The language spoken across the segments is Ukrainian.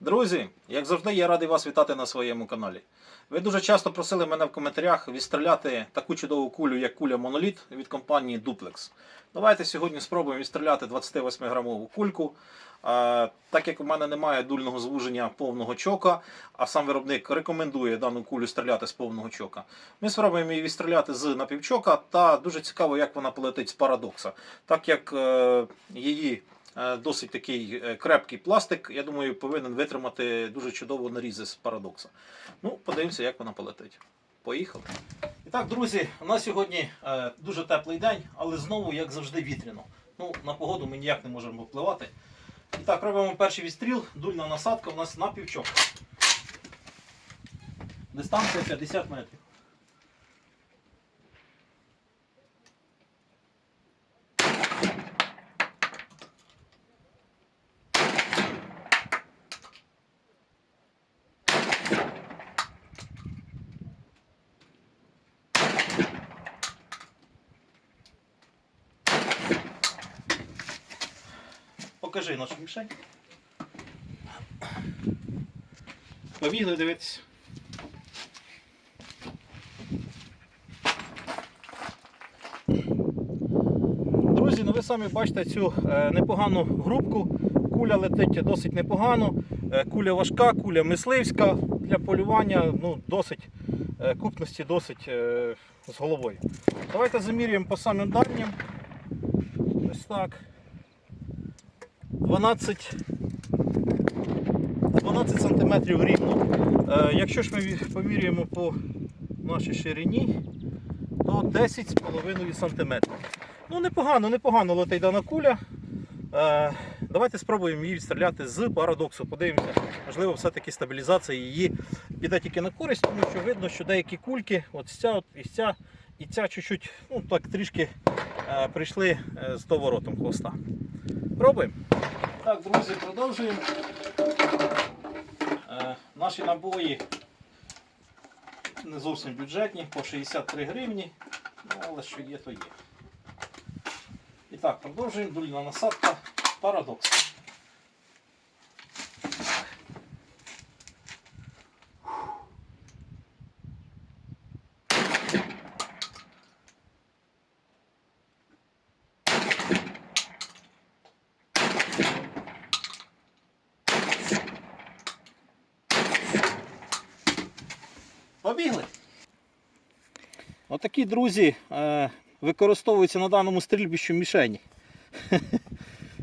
Друзі, як завжди, я радий вас вітати на своєму каналі. Ви дуже часто просили мене в коментарях відстріляти таку чудову кулю, як куля Моноліт від компанії Duplex. Давайте сьогодні спробуємо відстріляти 28-грамову кульку. Так як у мене немає дульного звуження повного чока, а сам виробник рекомендує дану кулю стріляти з повного чока. Ми спробуємо її відстріляти з напівчока, та дуже цікаво, як вона полетить з парадокса. Так як е, її досить такий е, крепкий пластик, я думаю, повинен витримати дуже чудово нарізи з парадокса. Ну, подивимося, як вона полетить. Поїхали. І так, друзі, у нас сьогодні е, дуже теплий день, але знову, як завжди, вітряно. Ну, на погоду ми ніяк не можемо впливати. І так, робимо перший відстріл, дульна насадка у нас на півчок. Дистанція 50 метрів. Покажи нашу мішень. Побігли дивитися. Друзі, ну ви самі бачите цю е, непогану грубку. Куля летить досить непогано. Е, куля важка, куля мисливська для полювання, ну, досить е, купності досить з головою. Давайте замірюємо по самим дальнім. Ось так. 12, 12 сантиметрів рівно. Е, якщо ж ми поміряємо по нашій ширині, то 10,5 сантиметрів. Ну, непогано, непогано летить дана куля. Е, давайте спробуємо її відстріляти з парадоксу. Подивимося, можливо, все-таки стабілізація її піде тільки на користь, тому що видно, що деякі кульки, от ця от, і ця, і ця чуть-чуть, ну так трішки е, прийшли з доворотом хвоста. Пробуємо. Так, друзі, продовжуємо. Е, наші набої не зовсім бюджетні, по 63 гривні, ну, але що є, то є. І так, продовжуємо. Дульна насадка. Парадокс. Побігли. Отакі друзі е, використовуються на даному стрільбищу мішені.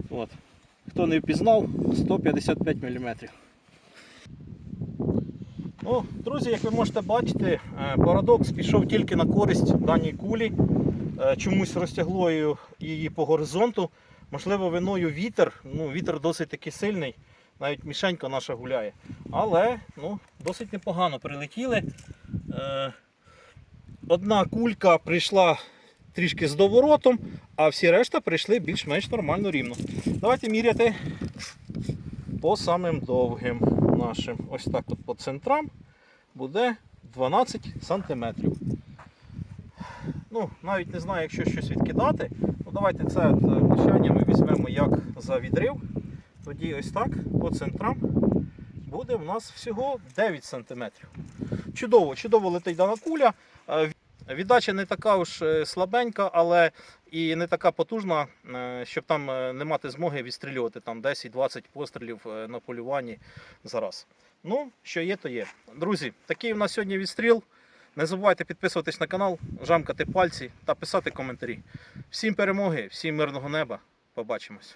От. Хто не впізнав, 155 мм. Ну, друзі, як ви можете бачити, е, парадокс пішов тільки на користь даній кулі. Е, Чомусь розтягло її- по горизонту. Можливо, виною вітер. Ну, вітер досить таки сильний, навіть мішенька наша гуляє. Але ну, досить непогано прилетіли. Е, Одна кулька прийшла трішки з доворотом, а всі решта прийшли більш-менш нормально рівно. Давайте міряти по самим довгим нашим. Ось так от по центрам буде 12 сантиметрів. Ну, навіть не знаю, якщо щось відкидати. Ну, давайте це от, е, ми візьмемо як за відрив. Тоді ось так по центрам буде в нас всього 9 сантиметрів. Чудово, чудово летить дана куля. Е, Віддача не така уж е, слабенька, але і не така потужна, е, щоб там не мати змоги відстрілювати там 10-20 пострілів на полюванні за раз. Ну, що є, то є. Друзі, такий у нас сьогодні відстріл. Не забувайте підписуватись на канал, жамкати пальці та писати коментарі. Всім перемоги, всім мирного неба. Побачимось.